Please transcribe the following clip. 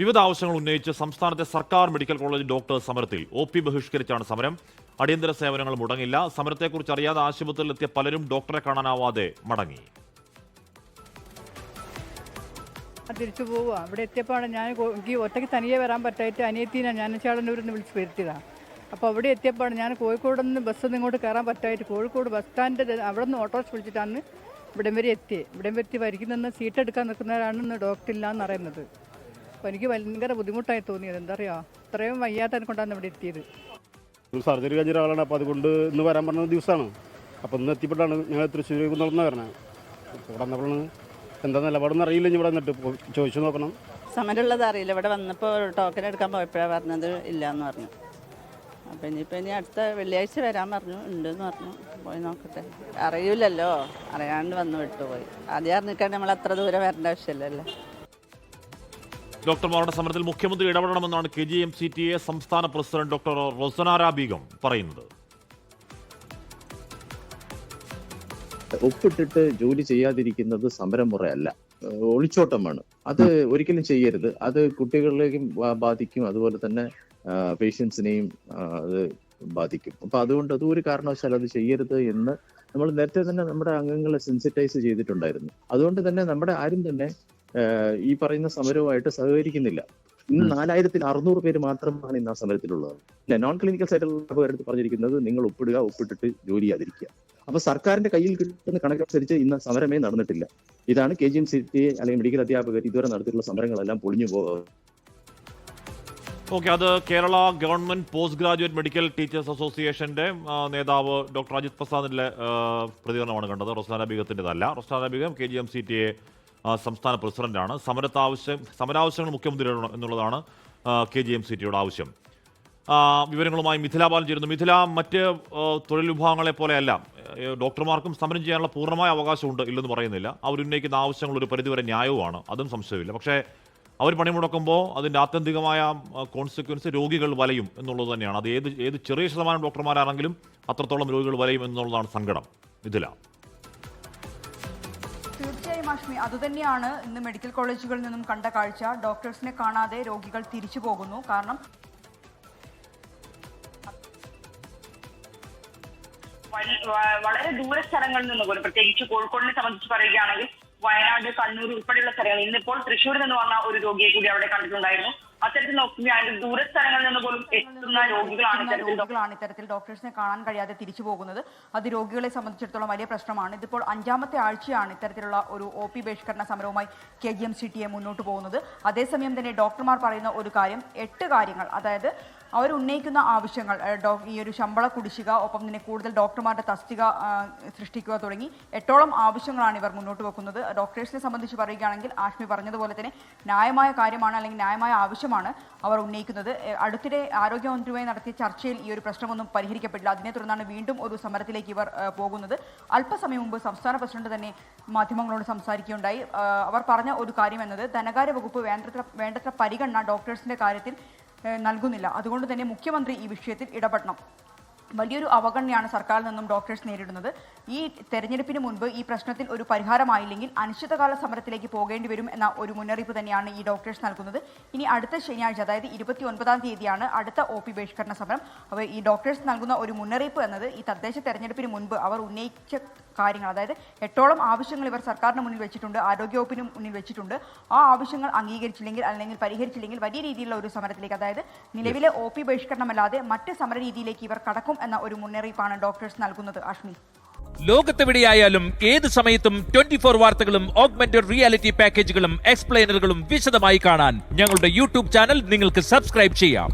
വിവിധ ആവശ്യങ്ങൾ ഉന്നയിച്ച് സംസ്ഥാനത്തെ സർക്കാർ മെഡിക്കൽ കോളേജ് ഡോക്ടർ സമരത്തിൽ ഒ പി ബഹിഷ്കരിച്ചാണ് സമരം. അടിയന്തര സേവനങ്ങൾ മുടങ്ങില്ല. സമരത്തെക്കുറിച്ച് അറിയാതെ ആശുപത്രിയിലെത്തിയ പലരും ഡോക്ടറെ കാണാനാവാതെ മടങ്ങി. തിരിച്ചു പോവുക. ഇവിടെ എത്തിയപ്പോഴാണ് ഞാൻ എനിക്ക് ഒറ്റയ്ക്ക് തനിയെ വരാൻ പറ്റായിട്ട് അനിയത്തിനെ ഞാൻ ചേട്ടനൂരിൽ നിന്ന് വിളിച്ച് വരുത്തിയതാണ് അപ്പോൾ അവിടെ എത്തിയപ്പോഴാണ് ഞാൻ കോഴിക്കോട് നിന്ന് ബസ് ഇങ്ങോട്ട് കയറാൻ പറ്റായിട്ട് കോഴിക്കോട് ബസ് സ്റ്റാൻഡ് അവിടെ നിന്ന് ഓട്ടോസ് വിളിച്ചിട്ടാണ് ഇവിടം വരെ എത്തി ഇവിടം വരെ എത്തി. വരിക്ക് സീറ്റ് എടുക്കാൻ നിൽക്കുന്നവരാണെന്ന് ഡോക്ടർ ഇല്ല അറിയുന്നത് അപ്പോൾ എനിക്ക് ഭയങ്കര ബുദ്ധിമുട്ടായി തോന്നിയത്. എന്താ പറയുക ഇത്രയും വയ്യാത്തതിനെ കൊണ്ടാണ് ഇവിടെ എത്തിയത്. ഒരു സർജറി കഴിഞ്ഞ ഒരാളാണ്. അപ്പോൾ അതുകൊണ്ട് ഇന്ന് വരാൻ പറഞ്ഞ ദിവസമാണ്. അപ്പോൾ ഇന്ന് എത്തിപ്പെട്ടാണ് ഞങ്ങൾ തൃശ്ശൂർ നടന്ന വരണേ ഇവിടെ വന്നപ്പോഴാണ് എന്താ നിലപാടെന്ന് അറിയില്ല ഇവിടെ വന്നിട്ട്. ചോദിച്ചു നോക്കണം. സമരമുള്ളത് അറിയില്ല. ഇവിടെ വന്നപ്പോൾ ടോക്കൺ എടുക്കാൻ പോയപ്പോഴാണ് പറഞ്ഞത് ഇല്ല എന്ന് പറഞ്ഞു. അപ്പം ഇനിയിപ്പോൾ ഇനി അടുത്ത വെള്ളിയാഴ്ച വരാൻ പറഞ്ഞു. ഉണ്ട് എന്ന് പറഞ്ഞു. പോയി നോക്കട്ടെ. അറിയില്ലല്ലോ. അറിയാണ്ട് വന്ന് വിട്ടുപോയി. ആദ്യം അറിഞ്ഞിട്ടാണ് നമ്മൾ അത്ര ദൂരം വരേണ്ട ആവശ്യമില്ലല്ലോ. ഡോക്ടർമാരുടെ സമരത്തിൽ മുഖ്യമന്ത്രി ഇടപെടണമെന്നാണ് K G M C T A സംസ്ഥാന പ്രസിഡന്റ് ഡോക്ടർ റൊസനാര ബീഗം പറയുന്നത്. ഒപ്പിട്ടിട്ട് ജോലി ചെയ്യാതിരിക്കുന്നത് സമരമുറയല്ല ഒളിച്ചോട്ടമാണ്. അത് ഒരിക്കലും ചെയ്യരുത്. അത് കുട്ടികളിലേക്കും ബാധിക്കും. അതുപോലെ തന്നെ പേഷ്യൻസിനെയും അത് ബാധിക്കും. അപ്പൊ അതുകൊണ്ട് അത് ഒരു കാരണവശാൽ അത് ചെയ്യരുത് എന്ന് നമ്മൾ നേരത്തെ തന്നെ നമ്മുടെ അംഗങ്ങളെ സെൻസിറ്റൈസ് ചെയ്തിട്ടുണ്ടായിരുന്നു. അതുകൊണ്ട് തന്നെ നമ്മുടെ ആരും തന്നെ ഈ പറയുന്ന സമരവുമായിട്ട് സഹകരിക്കുന്നില്ല. ഇന്ന് നാലായിരത്തിൽ അറുന്നൂറ് പേര് മാത്രമാണ് ഇന്ന് ആ സമരത്തിലുള്ളത്. പിന്നെ നോൺ ക്ലിനിക്കൽ സൈറ്റുള്ള പറഞ്ഞിരിക്കുന്നത് നിങ്ങൾ ഒപ്പിടുക ഒപ്പിട്ടിട്ട് ജോലി ചെയ്യാതിരിക്കുക. അപ്പൊ സർക്കാരിന്റെ കയ്യിൽ കിട്ടുന്ന കണക്കനുസരിച്ച് ഇന്ന് സമരമേ നടന്നിട്ടില്ല. ഇതാണ് K G M C T അല്ലെങ്കിൽ മെഡിക്കൽ അധ്യാപകർ ഇതുവരെ നടത്തിയിട്ടുള്ള സമരങ്ങളെല്ലാം പൊളിഞ്ഞു പോകുന്നത് ഓക്കെ അത് Kerala government post graduate medical teachers അസോസിയേഷന്റെ നേതാവ് ഡോക്ടർ അജിത് പ്രസാദിന്റെ പ്രതികരണമാണ് കണ്ടത്. Rosanara ബീഗത്തിന്റെതല്ല Begum K G M C T A സംസ്ഥാന പ്രസിഡന്റാണ്. സമരത്താവശ്യം സമരാവശ്യങ്ങൾ മുഖ്യമന്ത്രി എന്നുള്ളതാണ് കെ ജി എം സി ടിയുടെ ആവശ്യം. വിവരങ്ങളുമായി മിഥില ബാലൻ ചേരുന്നു മിഥില മറ്റ് തൊഴിൽ വിഭാഗങ്ങളെ പോലെയല്ല. ഡോക്ടർമാർക്കും സമരം ചെയ്യാനുള്ള പൂർണമായ അവകാശമുണ്ട് ഇല്ലെന്ന് പറയുന്നില്ല. അവരുന്നയിക്കുന്ന ആവശ്യങ്ങൾ ഒരു പരിധിവരെ ന്യായവുമാണ്. അതും സംശയമില്ല. പക്ഷേ അവർ പണിമുടക്കുമ്പോൾ അതിന്റെ ആത്യന്തികമായ കോൺസിക്വൻസ് രോഗികൾ വലയും എന്നുള്ളത് തന്നെയാണ്. അത് ഏത് ഏത് ചെറിയ ശതമാനം ഡോക്ടർമാരാണെങ്കിലും അത്രത്തോളം രോഗികൾ വലയും എന്നുള്ളതാണ് സങ്കടം. മിഥില. തീർച്ചയായും അതുതന്നെയാണ് ഇന്ന് മെഡിക്കൽ കോളേജുകളിൽ നിന്നും കണ്ട കാഴ്ച. ഡോക്ടേഴ്സിനെ കാണാതെ രോഗികൾ തിരിച്ചു പോകുന്നു. കാരണം വളരെ ദൂര സ്ഥലങ്ങളിൽ നിന്ന് പോലും പ്രത്യേകിച്ച് കോഴിക്കോടിനെ സംബന്ധിച്ച് പറയുകയാണെങ്കിൽ വയനാട് കണ്ണൂർ ഉൾപ്പെടെയുള്ള സ്ഥലങ്ങൾ ഇന്നിപ്പോൾ തൃശ്ശൂരിൽ നിന്ന് വന്ന ഒരു രോഗിയെ കൂടി അവിടെ കണ്ടിട്ടുണ്ടായിരുന്നു. അത്തരത്തിൽ നോക്കുകയാണെങ്കിൽ ദൂരസ്ഥലങ്ങളിൽ നിന്ന് പോലും എത്തുന്ന രോഗികളാണ് ഇത്തരത്തിൽ ഡോക്ടേഴ്സിനെ കാണാൻ കഴിയാതെ തിരിച്ചു പോകുന്നത്. അത് രോഗികളെ സംബന്ധിച്ചിടത്തോളം വലിയ പ്രശ്നമാണ്. ഇതിപ്പോൾ അഞ്ചാമത്തെ ആഴ്ചയാണ് ഇത്തരത്തിലുള്ള ഒരു ഒ പി ബഹിഷ്കരണ സമരവുമായി K G M C T A മുന്നോട്ട് പോകുന്നത്. അതേസമയം തന്നെ ഡോക്ടർമാർ പറയുന്ന ഒരു കാര്യം എട്ട് കാര്യങ്ങൾ. അതായത് അവർ ഉന്നയിക്കുന്ന ആവശ്യങ്ങൾ ഈ ഒരു ശമ്പള കുടിശ്ശിക ഒപ്പം തന്നെ കൂടുതൽ ഡോക്ടർമാരുടെ തസ്തിക സൃഷ്ടിക്കുക തുടങ്ങി എട്ടോളം ആവശ്യങ്ങളാണ് ഇവർ മുന്നോട്ട് വെക്കുന്നത്. ഡോക്ടേഴ്സിനെ സംബന്ധിച്ച് പറയുകയാണെങ്കിൽ ആഷ്മി പറഞ്ഞതുപോലെ തന്നെ ന്യായമായ കാര്യമാണ് അല്ലെങ്കിൽ ന്യായമായ ആവശ്യമാണ് അവർ ഉന്നയിക്കുന്നത്. അടുത്തിടെ ആരോഗ്യമന്ത്രിയുമായി നടത്തിയ ചർച്ചയിൽ ഈ ഒരു പ്രശ്നമൊന്നും പരിഹരിക്കപ്പെട്ടില്ല. അതിനെ തുടർന്നാണ് വീണ്ടും ഒരു സമരത്തിലേക്ക് ഇവർ പോകുന്നത്. അല്പസമയം മുമ്പ് സംസ്ഥാന പ്രസിഡന്റ് തന്നെ മാധ്യമങ്ങളോട് സംസാരിക്കുകയുണ്ടായി. അവർ പറഞ്ഞ ഒരു കാര്യം എന്നത് ധനകാര്യ വകുപ്പ് വേണ്ടത്ര വേണ്ടത്ര പരിഗണന ഡോക്ടേഴ്സിന്റെ കാര്യത്തിൽ നൽകുന്നില്ല. അതുകൊണ്ട് തന്നെ മുഖ്യമന്ത്രി ഈ വിഷയത്തിൽ ഇടപെടണം. വലിയൊരു അവഗണനയാണ് സർക്കാരിൽ നിന്നും ഡോക്ടേഴ്സ് നേരിടുന്നത്. ഈ തെരഞ്ഞെടുപ്പിന് മുൻപ് ഈ പ്രശ്നത്തിൽ ഒരു പരിഹാരമായില്ലെങ്കിൽ അനിശ്ചിതകാല സമരത്തിലേക്ക് പോകേണ്ടി വരും എന്ന ഒരു മുന്നറിയിപ്പ് തന്നെയാണ് ഈ ഡോക്ടേഴ്സ് നൽകുന്നത്. ഇനി അടുത്ത ശനിയാഴ്ച അതായത് ഇരുപത്തി ഒൻപതാം തീയതിയാണ് അടുത്ത ഒ പി ബഹിഷ്കരണ സമരം. അപ്പോൾ ഈ ഡോക്ടേഴ്സ് നൽകുന്ന ഒരു മുന്നറിയിപ്പ് എന്നത് ഈ തദ്ദേശ തെരഞ്ഞെടുപ്പിന് മുൻപ് അവർ ഉന്നയിച്ച കാര്യങ്ങൾ അതായത് എട്ടോളം ആവശ്യങ്ങൾ ഇവർ സർക്കാരിന് മുന്നിൽ വെച്ചിട്ടുണ്ട് ആരോഗ്യവകുപ്പിന് മുന്നിൽ വെച്ചിട്ടുണ്ട്. ആ ആവശ്യങ്ങൾ അംഗീകരിച്ചില്ലെങ്കിൽ അല്ലെങ്കിൽ പരിഹരിച്ചില്ലെങ്കിൽ വലിയ രീതിയിലുള്ള ഒരു സമരത്തിലേക്ക് അതായത് നിലവിലെ ഒ പി ബഹിഷ്കരണമല്ലാതെ മറ്റ് സമര രീതിയിലേക്ക് ഇവർ കടക്കും എന്ന ഒരു മുന്നറിയിപ്പാണ് ഡോക്ടേഴ്സ് നൽകുന്നത് അഷ്മി ലോകത്തെവിടെയായാലും ഏത് സമയത്തും ട്വന്റി ഫോർ വാർത്തകളും ഓഗ്മെന്റഡ് റിയാലിറ്റി പാക്കേജുകളും എക്സ്പ്ലെയിനറുകളും വിശദമായി കാണാൻ ഞങ്ങളുടെ യൂട്യൂബ് ചാനൽ നിങ്ങൾക്ക് സബ്സ്ക്രൈബ് ചെയ്യാം.